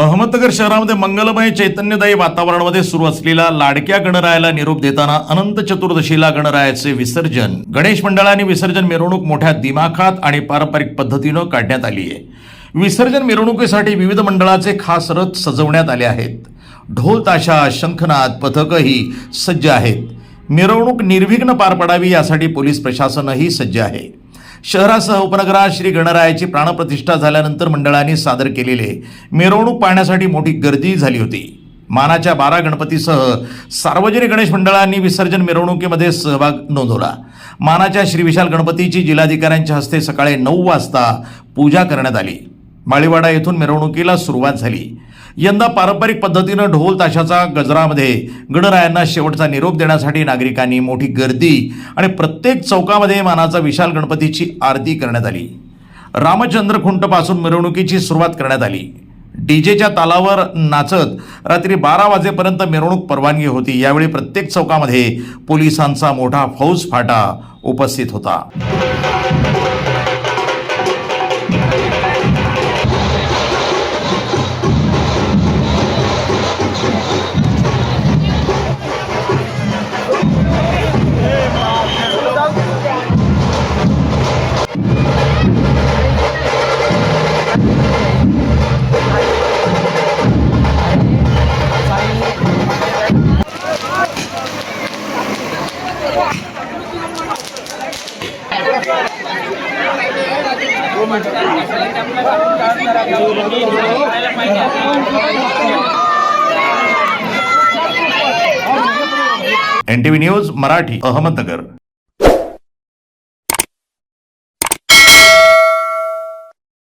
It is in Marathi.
अहमदनगर शहरामध्ये मंगलमय चैतन्यदायी वातावरणामध्ये सुरू असलेला लाडक्या गणरायाला निरोप देताना अनंत चतुर्दशीला गणरायाचे विसर्जन. गणेश मंडळाने विसर्जन मिरवणूक मोठ्या दिमाखात आणि पारंपरिक पद्धतीनं काढण्यात आली आहे. विसर्जन मिरवणुकीसाठी विविध मंडळाचे खास रथ सजवण्यात आले आहेत. ढोल ताशा शंखनाद पथकही सज्ज आहेत. मिरवणूक निर्विघ्न पार पडावी यासाठी पोलीस प्रशासनही सज्ज आहे. शहरासह उपनगरात श्री गणरायाची प्राणप्रतिष्ठा झाल्यानंतर मंडळाने सादर केलेले मिरवणूक पाहण्यासाठी मोठी गर्दी झाली होती. मानाच्या बारा गणपतीसह सार्वजनिक गणेश मंडळांनी विसर्जन मिरवणुकीमध्ये सहभाग नोंदवला. मानाच्या श्री विशाल गणपतीची जिल्हाधिकाऱ्यांच्या हस्ते सकाळी नऊ वाजता पूजा करण्यात आली. माळीवाडा येथून मिरवणुकीला सुरुवात झाली. यंदा पारंपरिक पद्धतीनं ढोल ताशाचा गजरामध्ये गणरायांना शेवटचा निरोप देण्यासाठी नागरिकांनी मोठी गर्दी आणि प्रत्येक चौकामध्ये मानाचा विशाल गणपतीची आरती करण्यात आली. रामचंद्र खुंटपासून मिरवणुकीची सुरुवात करण्यात आली. डीजेच्या तालावर नाचत रात्री बारा वाजेपर्यंत मिरवणूक परवानगी होती. यावेळी प्रत्येक चौकामध्ये पोलिसांचा मोठा फौज फाटा उपस्थित होता. N T V news Marathi Ahmednagar.